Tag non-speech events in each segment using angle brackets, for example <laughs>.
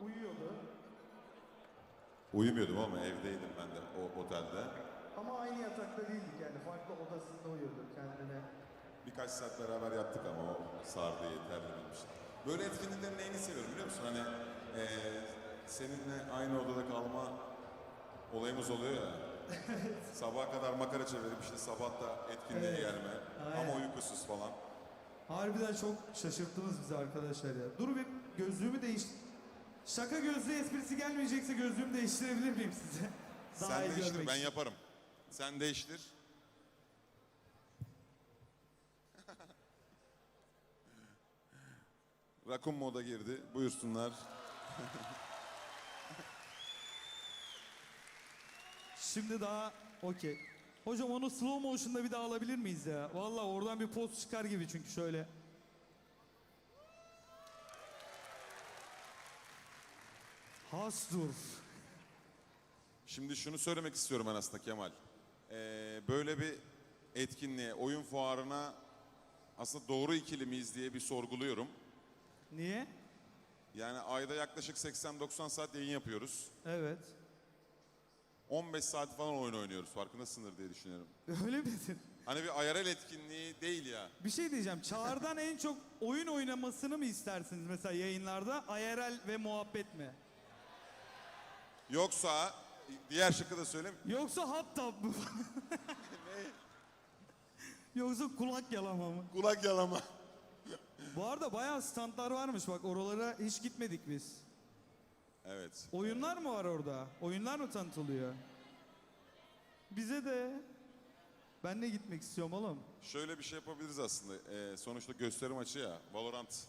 uyuyordu. Uyumuyordum ama evdeydim ben de o otelde. Ama aynı yatakta değildik yani farklı odasında uyuyordu kendine. Birkaç saat beraber yattık ama o sardı yeterli benim için. Böyle etkinliklerin neyini seviyorum biliyor musun? Hani eee, seninle aynı odada kalma olayımız oluyor ya. <laughs> Sabaha kadar makara çevirip işte sabah da etkinliğe Evet. gelme. Aynen. Ama uykusuz falan. Harbiden çok şaşırttınız bizi arkadaşlar ya. Dur bir gözlüğümü değiş... Şaka gözlüğü esprisi gelmeyecekse gözlüğümü değiştirebilir miyim size? Daha Sen iyi değiştir görmek ben için. yaparım. Sen değiştir. <laughs> Rakun moda girdi. Buyursunlar. <laughs> Şimdi daha okey. Hocam onu slow motion'da bir daha alabilir miyiz ya? Vallahi oradan bir poz çıkar gibi çünkü şöyle. Hastur. Şimdi şunu söylemek istiyorum ben aslında Kemal. Ee, böyle bir etkinliğe, oyun fuarına aslında doğru ikili miyiz diye bir sorguluyorum. Niye? Yani ayda yaklaşık 80-90 saat yayın yapıyoruz. Evet. 15 saat falan oyun oynuyoruz. Farkındasındır diye düşünüyorum. <laughs> Öyle midir? Hani bir IRL etkinliği değil ya. Bir şey diyeceğim. Çağrı'dan en çok oyun oynamasını mı istersiniz mesela yayınlarda? IRL ve muhabbet mi? Yoksa diğer şıkkı da söyleyeyim. Yoksa hot tub mı? <laughs> Yoksa kulak yalama mı? Kulak yalama. Bu arada bayağı standlar varmış bak oralara hiç gitmedik biz. Evet. Oyunlar mı var orada? Oyunlar mı tanıtılıyor? Bize de. Ben de gitmek istiyorum oğlum. Şöyle bir şey yapabiliriz aslında. Ee, sonuçta gösteri maçı ya. Valorant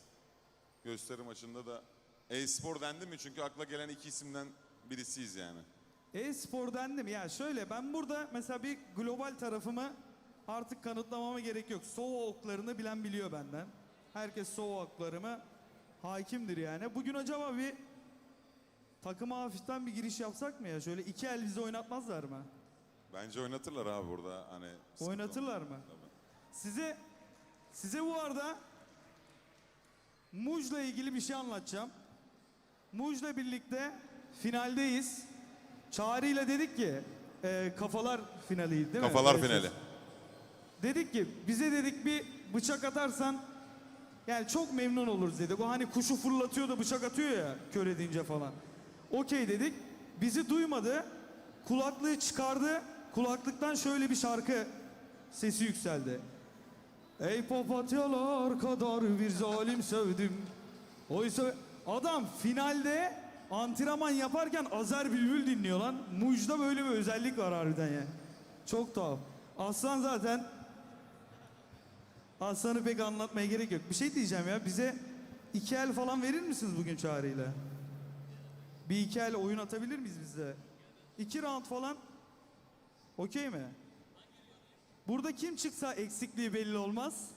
gösteri maçında da e-spor dendi mi? Çünkü akla gelen iki isimden birisiyiz yani. E-spor dendim ya şöyle ben burada mesela bir global tarafımı artık kanıtlamama gerek yok. Sova oklarını bilen biliyor benden. Herkes Sova oklarımı hakimdir yani. Bugün acaba bir takıma hafiften bir giriş yapsak mı ya? Şöyle iki el bizi oynatmazlar mı? Bence oynatırlar abi burada. Hani sıkıntı Oynatırlar olmaz. mı? Tabii. Size size bu arada Muj'la ilgili bir şey anlatacağım. Muj'la birlikte finaldeyiz. Çağrı ile dedik ki e, kafalar finaliydi değil mi? Kafalar Evet, finali. Dedik ki bize dedik bir bıçak atarsan yani çok memnun oluruz dedik. O hani kuşu fırlatıyor da bıçak atıyor ya kör edince falan. Okey dedik. Bizi duymadı. Kulaklığı çıkardı. Kulaklıktan şöyle bir şarkı sesi yükseldi. Ey papatyalar kadar bir zalim sevdim. Oysa adam finalde antrenman yaparken Azer Bülbül dinliyor lan. Muj'da böyle bir özellik var harbiden ya. Çok tuhaf. Aslan zaten Aslan'ı pek anlatmaya gerek yok. Bir şey diyeceğim ya bize iki el falan verir misiniz bugün çağrıyla? Bir iki el oyun atabilir miyiz bize? İki round falan okey mi? Burada kim çıksa eksikliği belli olmaz.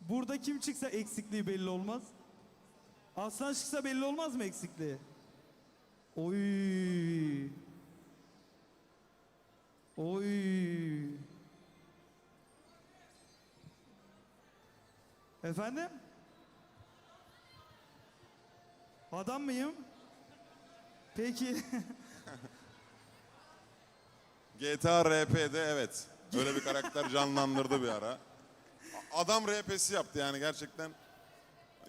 Burada kim çıksa eksikliği belli olmaz. Aslan çıksa belli olmaz mı eksikliği? Oy. Oy. Efendim? Adam mıyım? Peki. <laughs> GTA RP'de evet. Öyle bir karakter canlandırdı bir ara. Adam RP'si yaptı yani gerçekten.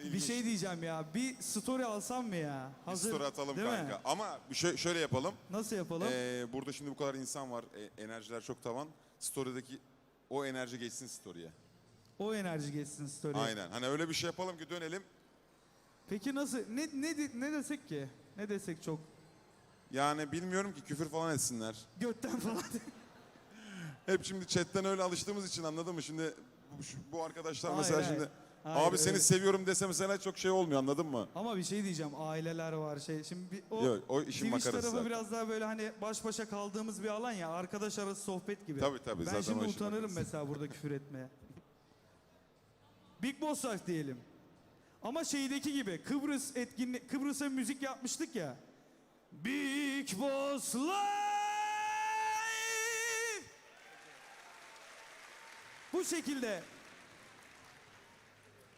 Bir şey diyeceğim ya. Bir story alsam mı ya? Bir story atalım değil mi? kanka. Ama bir şey, şöyle yapalım. Nasıl yapalım? Ee, burada şimdi bu kadar insan var. e, enerjiler çok tavan. Story'deki o enerji geçsin story'e. o enerji geçsin story. Aynen. Hani öyle bir şey yapalım ki dönelim. Peki nasıl? Ne ne ne desek ki? Ne desek çok Yani bilmiyorum ki küfür falan etsinler. götten falan. <laughs> Hep şimdi chatten öyle alıştığımız için anladın mı? Şimdi bu, bu arkadaşlar Hayır, mesela şimdi Hayır, abi seni öyle. seviyorum dese mesela çok şey olmuyor anladın mı? Ama bir şey diyeceğim. Aileler var şey. Şimdi bir, o, Yok, o işin Twitch makarası tarafı zaten. biraz daha böyle hani baş başa kaldığımız bir alan ya. Arkadaş arası sohbet gibi. Tabii, tabii, Ben zaten şimdi o işin utanırım makarası. mesela burada küfür etmeye. Big Boss Life diyelim. Ama şeydeki gibi Kıbrıs etkinlik Kıbrıs'a müzik yapmıştık ya. Big Boss Life. Bu şekilde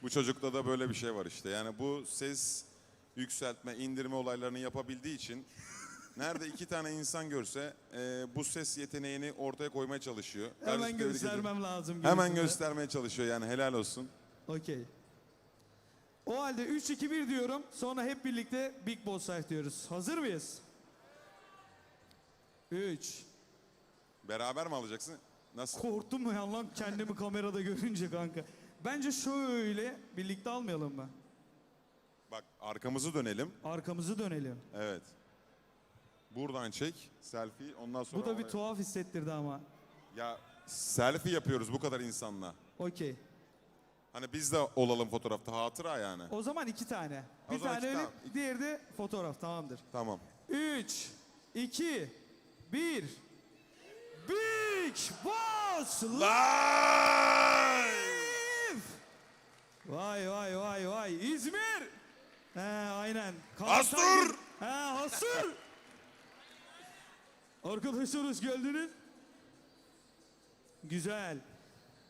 Bu çocukta da böyle bir şey var işte. Yani bu ses yükseltme, indirme olaylarını yapabildiği için nerede iki tane insan görse e, bu ses yeteneğini ortaya koymaya çalışıyor. Hemen Kardeşim, tebrik ediyorum. göstermem lazım. Hemen gerisinde. göstermeye çalışıyor yani helal olsun. Okey. O halde 3 2 1 diyorum. Sonra hep birlikte Big Boss Fight diyoruz. Hazır mıyız? 3 Beraber mi alacaksın? Nasıl? Korktum mu ya lan kendimi kamerada görünce kanka. Bence şöyle birlikte almayalım mı? Bak arkamızı dönelim. Arkamızı dönelim. Evet. Buradan çek selfie ondan sonra Bu da bir oraya- tuhaf hissettirdi ama. Ya selfie yapıyoruz bu kadar insanla. Okey. Hani biz de olalım fotoğrafta hatıra yani. O zaman iki tane. O Bir zaman tane iki öyle, tane. diğeri de fotoğraf tamamdır. Tamam. 3 2 1 Big Boss Live! Vay vay vay vay İzmir! He aynen. Hastur! He Hastur! <laughs> Arkadaşlar hoş geldiniz. Güzel.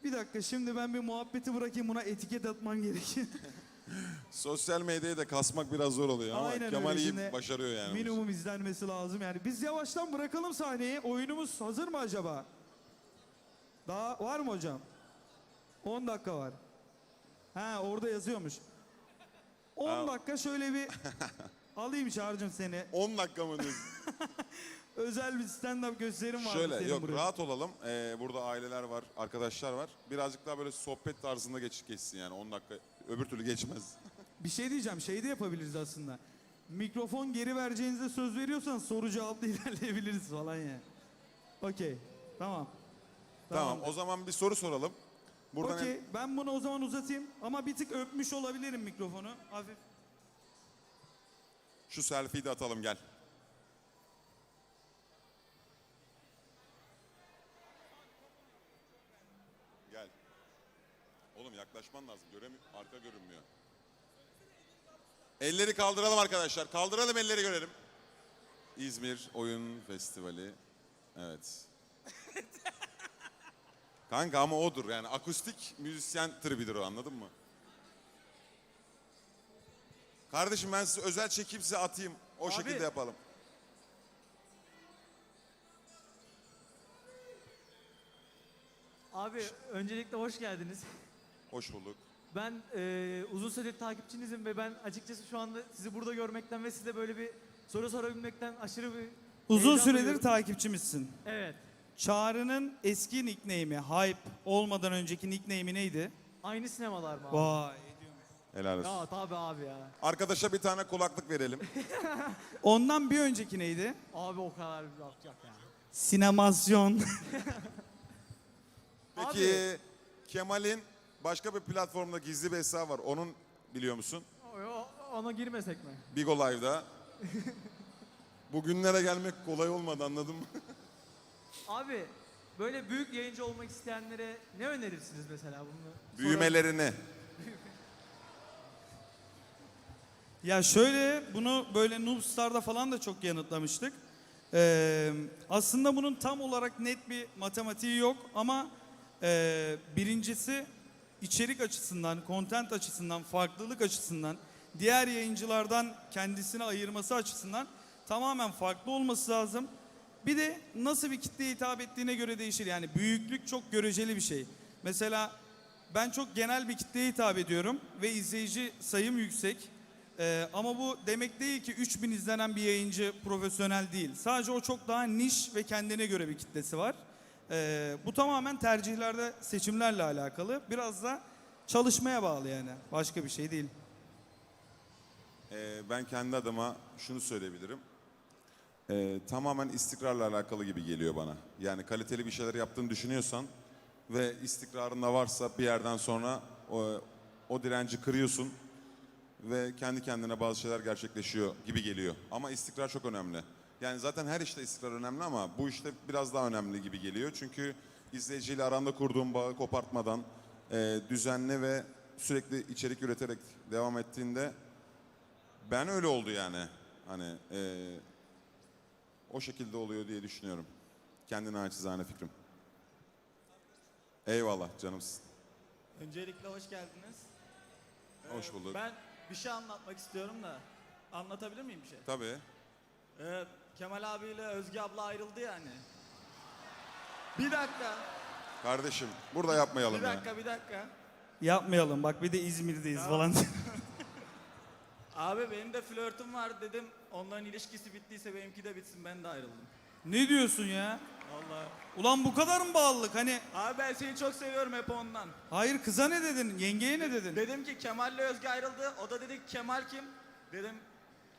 Bir dakika şimdi ben bir muhabbeti bırakayım buna etiket atman gerekiyor. <laughs> Sosyal medyayı da kasmak biraz zor oluyor ama Aynen Kemal öyle. iyi Şimdi başarıyor yani. Minimum izlenmesi lazım yani. Biz yavaştan bırakalım sahneyi. Oyunumuz hazır mı acaba? Daha var mı hocam? 10 dakika var. Ha orada yazıyormuş. 10 Ha. dakika şöyle bir <laughs> alayım çağırcım seni. 10 dakika mı diyorsun? <laughs> Özel bir stand-up gösterim var Şöyle senin yok buraya. rahat olalım. Ee, burada aileler var, arkadaşlar var. Birazcık daha böyle sohbet tarzında geç, geçsin yani 10 dakika. Öbür türlü geçmez. <laughs> Bir şey diyeceğim. Şey de yapabiliriz aslında. Mikrofon geri vereceğinize söz veriyorsan soru cevapla ilerleyebiliriz falan ya. Okey. Tamam. Tamam o zaman bir soru soralım. Buradan Okey ben bunu o zaman uzatayım ama bir tık öpmüş olabilirim mikrofonu hafif. şu selfie'yi de atalım gel. Gel. Oğlum yaklaşman lazım. Göremiyor. Arka görünmüyor. Elleri kaldıralım arkadaşlar. Kaldıralım elleri görelim. İzmir Oyun Festivali. Evet. <laughs> Kanka ama odur yani akustik müzisyen tribidir o anladın mı? Kardeşim ben size özel çekip size atayım. O Abi. şekilde yapalım. Abi öncelikle hoş geldiniz. Hoş bulduk. Ben e, uzun süredir takipçinizim ve ben açıkçası şu anda sizi burada görmekten ve size böyle bir soru sorabilmekten aşırı bir Uzun heyecan süredir duyuyorum. takipçimizsin. Evet. Çağrı'nın eski nickname'i, Hype olmadan önceki nickname'i neydi? Aynı sinemalar mı abi? Vay. Helal olsun. Ya tabii abi ya. Arkadaşa bir tane kulaklık verelim. <laughs> Ondan bir önceki neydi? Abi o kadar bir yok ya. Sinemasyon. <laughs> Peki Kemal'in başka bir platformda gizli bir hesabı var. Onun biliyor musun? O- o- Ona girmesek mi? Bigo Live'da. <laughs> Bugünlere gelmek kolay olmadı anladın mı? Abi böyle büyük yayıncı olmak isteyenlere ne önerirsiniz mesela bunu? Büyümelerini. ya şöyle bunu böyle Noobstar'da falan da çok yanıtlamıştık. Ee, aslında bunun tam olarak net bir matematiği yok ama e, birincisi içerik açısından, content açısından, farklılık açısından, diğer yayıncılardan kendisini ayırması açısından tamamen farklı olması lazım. Bir de nasıl bir kitleye hitap ettiğine göre değişir. Yani büyüklük çok göreceli bir şey. Mesela ben çok genel bir kitleye hitap ediyorum ve izleyici sayım yüksek. Ee, ama bu demek değil ki 3000 izlenen bir yayıncı profesyonel değil. Sadece o çok daha niş ve kendine göre bir kitlesi var. Ee, bu tamamen tercihlerde, seçimlerle alakalı. Biraz da çalışmaya bağlı yani. Başka bir şey değil. Ee, ben kendi adıma şunu söyleyebilirim. Ee, tamamen istikrarla alakalı gibi geliyor bana. Yani kaliteli bir şeyler yaptığını düşünüyorsan ve istikrarın da varsa bir yerden sonra o, o direnci kırıyorsun ve kendi kendine bazı şeyler gerçekleşiyor gibi geliyor. Ama istikrar çok önemli. Yani zaten her işte istikrar önemli ama bu işte biraz daha önemli gibi geliyor. Çünkü izleyiciyle aranda kurduğun bağı kopartmadan e, düzenli ve sürekli içerik üreterek devam ettiğinde ben öyle oldu yani. Hani e, o şekilde oluyor diye düşünüyorum. Kendine naçizane fikrim. Eyvallah canımsın. Öncelikle hoş geldiniz. Hoş bulduk. Ben bir şey anlatmak istiyorum da anlatabilir miyim bir şey? Tabii. Ee, Kemal abiyle Özge abla ayrıldı yani. Bir dakika, Kardeşim burada yapmayalım bir ya. dakika, bir dakika. Yapmayalım bak bir de İzmir'deyiz falan. <laughs> Abi benim de flörtüm var dedim. Onların ilişkisi bittiyse benimki de bitsin ben de ayrıldım. ne diyorsun ya? Vallahi. Ulan bu kadar mı bağlılık? Hani Abi ben seni çok seviyorum hep ondan. hayır kıza ne dedin? Yengeye ne dedin? Dedim ki Kemal'le Özge ayrıldı. O da dedi ki Kemal kim? Dedim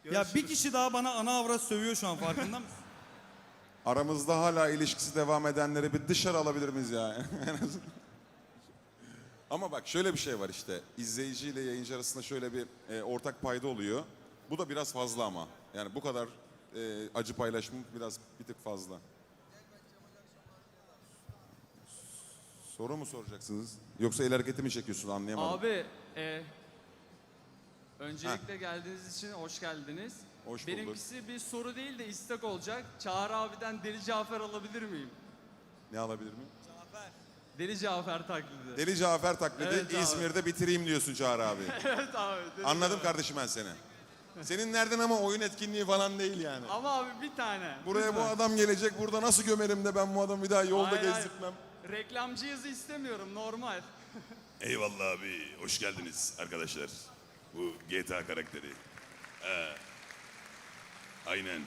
Ya görüşürüz. bir kişi daha bana ana avrat sövüyor şu an farkında mısın? <laughs> Aramızda hala ilişkisi devam edenleri bir dışarı alabilir miyiz ya? <laughs> En azından. Ama bak şöyle bir şey var işte. İzleyici ile yayıncı arasında şöyle bir e, ortak payda oluyor. Bu da biraz fazla ama. Yani bu kadar e, acı paylaşım biraz bir tık fazla. Soru mu soracaksınız? Yoksa el hareketi mi çekiyorsun anlayamadım. Abi, e, öncelikle geldiğiniz için hoş geldiniz. Hoş bulduk. Benimkisi bir soru değil de istek olacak. Çağrı abiden Deli Cafer alabilir miyim? Ne alabilir miyim? Deli Cafer taklidi. Deli Cafer taklidi Evet abi. İzmir'de bitireyim diyorsun Çağrı abi. <laughs> evet abi. Deli Anladım kardeşim ben seni. Senin nereden ama oyun etkinliği falan değil yani. Ama abi bir tane. Buraya bu adam gelecek burada nasıl gömerim de ben bu adamı bir daha yolda Hayır, hayır. gezdirtmem. Reklamcı yazı istemiyorum normal. <laughs> Eyvallah abi, hoş geldiniz arkadaşlar. Bu GTA karakteri. Ee, aynen.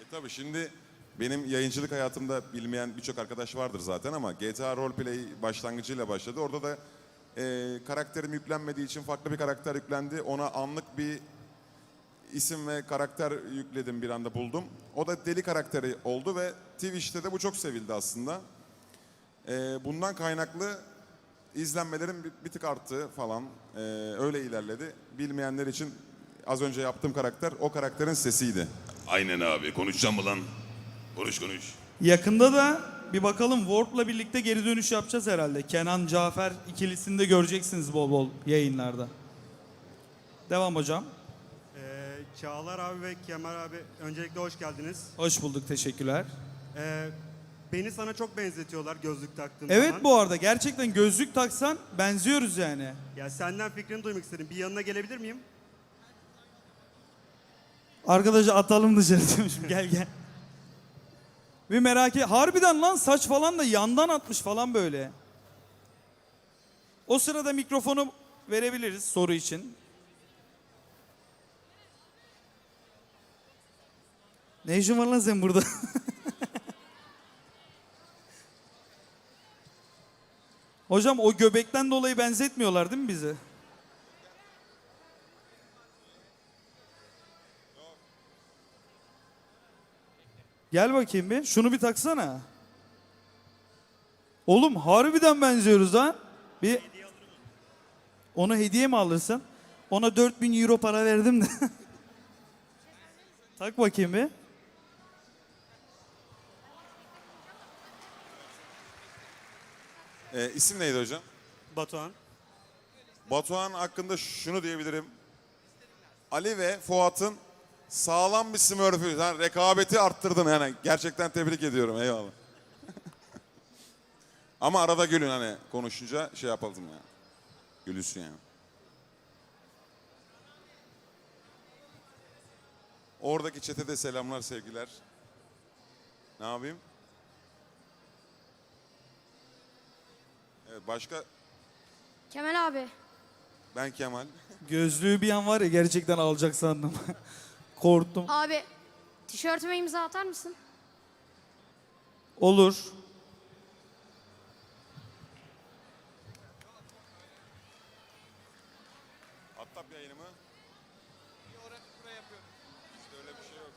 E tabi şimdi benim yayıncılık hayatımda bilmeyen birçok arkadaş vardır zaten ama GTA Roleplay başlangıcıyla başladı. Orada da e, karakterim yüklenmediği için farklı bir karakter yüklendi. Ona anlık bir isim ve karakter yükledim bir anda buldum. O da deli karakteri oldu ve Twitch'te de bu çok sevildi aslında. E, bundan kaynaklı izlenmelerim bir, bir tık arttı falan. E, öyle ilerledi. Bilmeyenler için az önce yaptığım karakter o karakterin sesiydi. Aynen abi, konuşacağım mı lan? Konuş konuş. Yakında da bir bakalım Warp'la birlikte geri dönüş yapacağız herhalde. Kenan Cafer ikilisini de göreceksiniz bol bol yayınlarda. Devam hocam. Çağlar abi ve Kemal abi öncelikle hoş geldiniz. Hoş bulduk teşekkürler. Ee, beni sana çok benzetiyorlar gözlük taktığım Evet zaman. bu arada gerçekten gözlük taksan benziyoruz yani. Ya senden fikrini duymak istedim. Bir yanına gelebilir miyim? Arkadaşı atalım dışarı diyormuşum <laughs> gel gel. Bir merak et. Harbiden lan saç falan da yandan atmış falan böyle. O sırada mikrofonu verebiliriz soru için. Ne işin var lan sen burada? <laughs> Hocam o göbekten dolayı benzetmiyorlar değil mi bizi? Gel bakayım bir. Şunu bir taksana. Oğlum harbiden benziyoruz ha. Bir onu hediye mi alırsın? Ona 4000 euro para verdim de. <laughs> Tak bakayım bir. E, isim neydi hocam? Batuhan. Batuhan hakkında şunu diyebilirim. Ali ve Fuat'ın sağlam bir smurfü. Sen rekabeti arttırdın yani. Gerçekten tebrik ediyorum. Eyvallah. <laughs> Ama arada gülün hani konuşunca şey yapalım ya. Gülüsün yani. Oradaki çetede selamlar sevgiler. Ne yapayım? Evet başka Kemal abi. ben Kemal. Gözlüğü bir an var ya gerçekten alacak sandım. <laughs> Korktum. Abi tişörtüme imza atar mısın? Olur. Attap yayınımı. İşte öyle bir şey yok.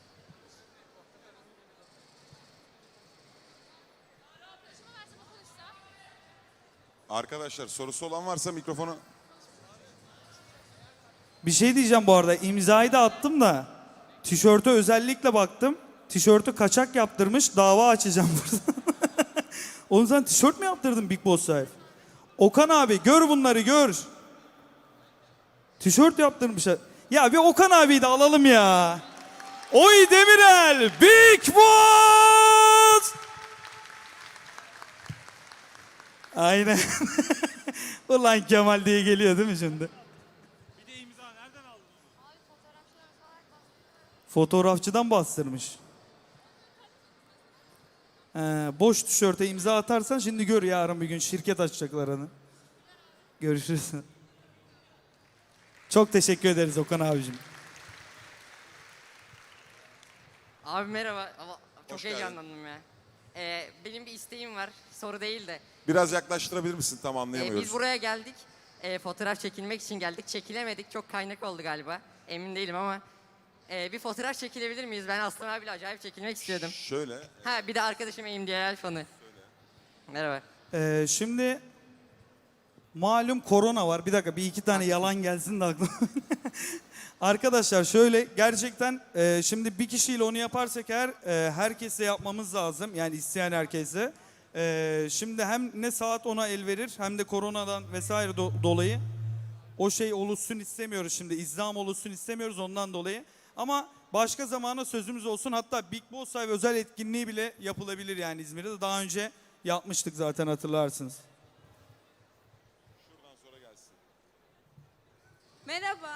Arkadaşlar sorusu olan varsa mikrofonu Bir şey diyeceğim bu arada. imzayı da attım da. Tişörte özellikle baktım. Tişörtü kaçak yaptırmış. Dava açacağım <laughs> burada. Oğlum sen tişört mü yaptırdın Big Boss Life? Okan abi gör bunları gör. Tişört yaptırmışlar. Ya bir Okan abiyi de alalım ya. Oy Demirel Big Boss. Aynen. <laughs> Ulan Kemal diye geliyor değil mi şimdi? Fotoğrafçıdan bastırmış. Ee, boş tişörte imza atarsan şimdi gör yarın bir gün şirket açacaklar hani. Görüşürüz. Çok teşekkür ederiz Okan abicim. Abi merhaba. Ama çok Hoş geldin. heyecanlandım ya. Ee, benim bir isteğim var. Soru değil de. Biraz yaklaştırabilir misin? Tam Ee, anlayamıyoruz. biz buraya geldik. Ee, fotoğraf çekilmek için geldik. Çekilemedik. Çok kaynak oldu galiba. Emin değilim ama. ee, bir fotoğraf çekilebilir miyiz? Ben Aslan abiyle acayip çekilmek istiyordum. Şöyle. Ha bir de arkadaşım MDL fanı. Merhaba. Ee, şimdi malum korona var. Bir dakika bir iki tane yalan gelsin de aklıma. <laughs> Arkadaşlar şöyle gerçekten e, şimdi bir kişiyle onu yaparsak eğer e, herkese yapmamız lazım. Yani isteyen herkese. E, şimdi hem ne saat ona el verir hem de koronadan vesaire do- dolayı o şey oluşsun istemiyoruz şimdi. İzdiham oluşsun istemiyoruz ondan dolayı. Ama başka zamana sözümüz olsun. Hatta Big Boss Live özel etkinliği bile yapılabilir yani İzmir'de. Daha önce yapmıştık zaten hatırlarsınız. Merhaba.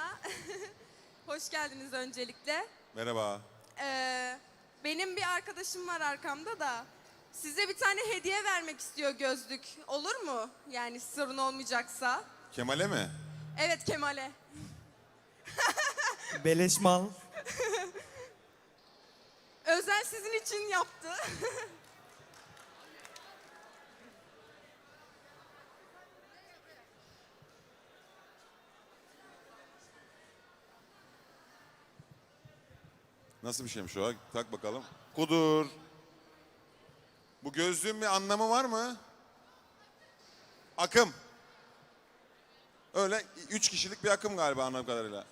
<laughs> Hoş geldiniz öncelikle. Merhaba. Ee, benim bir arkadaşım var arkamda da. Size bir tane hediye vermek istiyor gözlük. Olur mu? Yani sorun olmayacaksa. Kemal'e mi? Evet Kemal'e. <laughs> Beleş mal. Özel sizin için yaptı. <laughs> Nasıl bir şeymiş o? Tak bakalım. Kudur. Bu gözlüğün bir anlamı var mı? Akım. Öyle üç kişilik bir akım galiba anladığım kadarıyla.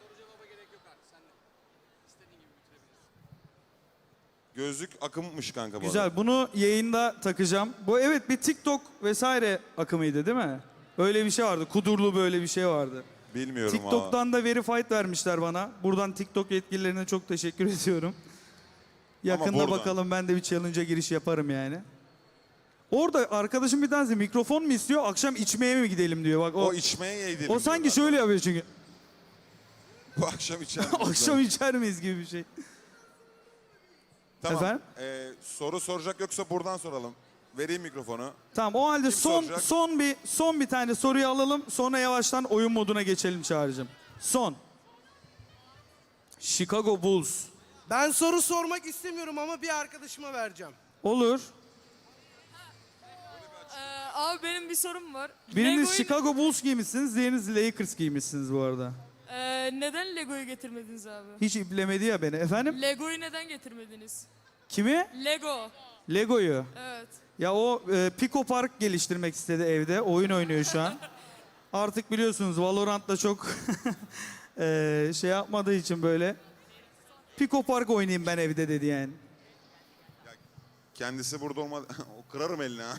Gözlük akımmış kanka bu arada. Güzel. Bunu yayında takacağım. Bu evet bir TikTok vesaire akımıydı değil mi? Öyle bir şey vardı. Kudurlu böyle bir şey vardı. Bilmiyorum ha. TikTok'tan da verified vermişler bana. Buradan TikTok yetkililerine çok teşekkür <laughs> ediyorum. Yakında bakalım ben de bir challenge'a giriş yaparım yani. Orada arkadaşım bir tanesi mikrofon mu istiyor? Akşam içmeye mi gidelim diyor. Bak o O içmeye yedirdim. o sanki diyorlar. şöyle yapıyor çünkü. Bu akşam içer. <laughs> Akşam içer miyiz gibi bir şey. Tamam. Efendim? Ee, soru soracak yoksa buradan soralım. Vereyim mikrofonu. Tamam o halde Kim son soracak? son bir son bir tane soruyu alalım. Sonra yavaştan oyun moduna geçelim Çağrı'cığım. Son. Chicago Bulls. Ben soru sormak istemiyorum ama bir arkadaşıma vereceğim. Olur. abi benim bir sorum var. Biriniz Chicago Bulls giymişsiniz, diğeriniz Lakers giymişsiniz bu arada. neden Lego'yu getirmediniz abi? Hiç iplemedi ya beni. Efendim? Lego'yu neden getirmediniz? Kimi? Lego. Lego'yu. Evet. Ya o e, Pico Park geliştirmek istedi evde. Oyun oynuyor şu an. <laughs> Artık biliyorsunuz Valorant'ta çok <laughs> e, şey yapmadığı için böyle. Pico Park oynayayım ben evde dedi yani. Kendisi burada olmadı. <laughs> o kırarım elini ha.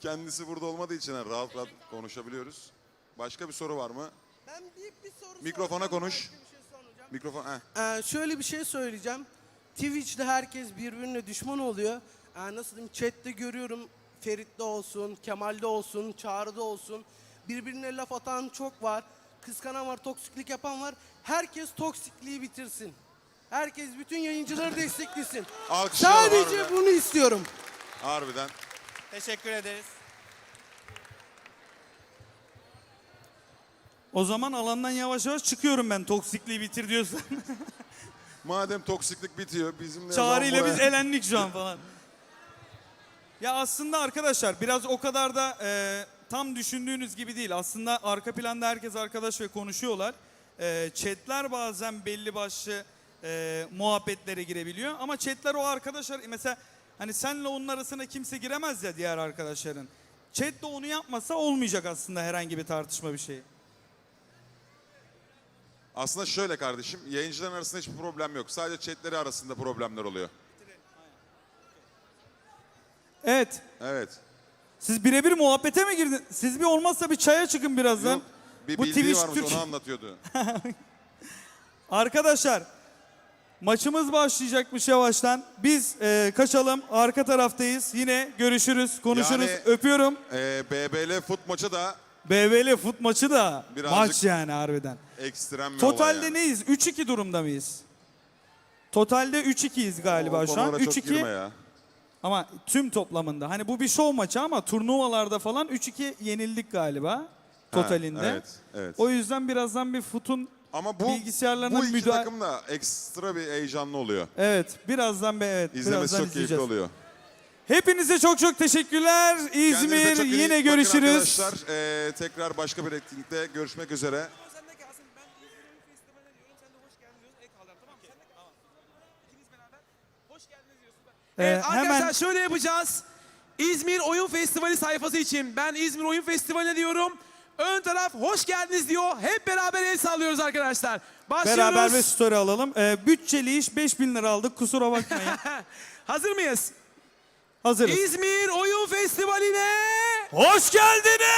Kendisi burada olmadığı için ha, rahat rahat konuşabiliyoruz. Başka bir soru var mı? Ben bir, bir soru Mikrofona soracağım, konuş. başka bir şey. Mikrofon. Heh. Ee, şöyle bir şey söyleyeceğim. Twitch'te herkes birbirine düşman oluyor. Ee, nasıl diyeyim? Chat'te görüyorum Ferit'te olsun, Kemal'de olsun, Çağrı'da olsun. Birbirine laf atan çok var. Kıskanan var, toksiklik yapan var. Herkes toksikliği bitirsin. Herkes bütün yayıncıları desteklesin. Alkışlayalım Sadece harbiden. bunu istiyorum. Harbiden. Teşekkür ederiz. O zaman alandan yavaş yavaş çıkıyorum ben toksikliği bitir diyorsan. <laughs> Madem toksiklik bitiyor bizim de Çağrı ile biz elendik şu an falan. Ya aslında arkadaşlar biraz o kadar da e, tam düşündüğünüz gibi değil. Aslında arka planda herkes arkadaş ve konuşuyorlar. E, chatler bazen belli başlı e, muhabbetlere girebiliyor. Ama chatler o arkadaşlar mesela hani senle onun arasına kimse giremez ya diğer arkadaşların. Chat de onu yapmasa olmayacak aslında herhangi bir tartışma bir şey. Aslında şöyle kardeşim, yayıncıların arasında hiçbir problem yok. Sadece chatleri arasında problemler oluyor. Evet. Evet. Siz birebir muhabbete mi girdiniz? Siz bir olmazsa bir çaya çıkın birazdan. Yok, bir Bu bildiği varmış Türk- onu anlatıyordu. <laughs> Arkadaşlar maçımız başlayacakmış yavaştan. Biz e, kaçalım. Arka taraftayız. Yine görüşürüz, konuşuruz. Yani- Öpüyorum. Ee, BBL fut maçı da BBL fut maçı da Birazcık- maç yani harbiden. ekstrem bir olay Totalde yani. neyiz? 3-2 durumda mıyız? Totalde 3-2'yiz galiba O şu an. konulara çok 3-2 girme ya. ama tüm toplamında. Hani bu bir şov maçı ama turnuvalarda falan 3-2 yenildik galiba Ha, totalinde. evet, evet. O yüzden birazdan bir futun Ama bu, bilgisayarlarına bu iki müdahale- takım da ekstra bir heyecanlı oluyor. Evet, birazdan be evet, İzlemesi birazdan çok keyifli izleyeceğiz. oluyor. Hepinize çok çok teşekkürler. İzmir çok iyi yine bakın görüşürüz. Arkadaşlar Ee, tekrar başka bir etkinlikte görüşmek üzere. Sen de gelsin. Ben İzmir'in festivaline diyorum. Sen de hoş geldin diyorsun. Ek alacağım. Tamam mı? Sen de tamam. İkiniz beraber hoş geldiniz diyorsun. Ben... Ee, Evet, arkadaşlar hemen şöyle yapacağız. İzmir Oyun Festivali sayfası için ben İzmir Oyun Festivali diyorum. Ön taraf hoş geldiniz diyor. Hep beraber el sallıyoruz arkadaşlar. Başlıyoruz. beraber bir story alalım. Ee, bütçeli iş 5000 lira aldık. Kusura bakmayın. <laughs> Hazır mıyız? Hazırız. İzmir Oyun Festivali'ne Hoş geldiniz.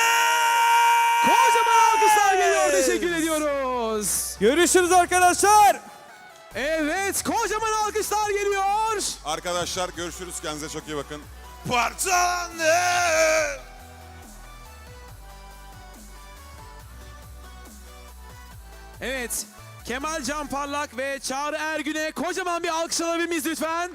kocaman alkışlar geliyor. Teşekkür ediyoruz. Görüşürüz arkadaşlar. Evet kocaman alkışlar geliyor. Arkadaşlar görüşürüz. Kendinize çok iyi bakın. Parçalandı. Evet Kemal Can Parlak ve Çağrı Ergün'e kocaman bir alkış alabilir miyiz lütfen?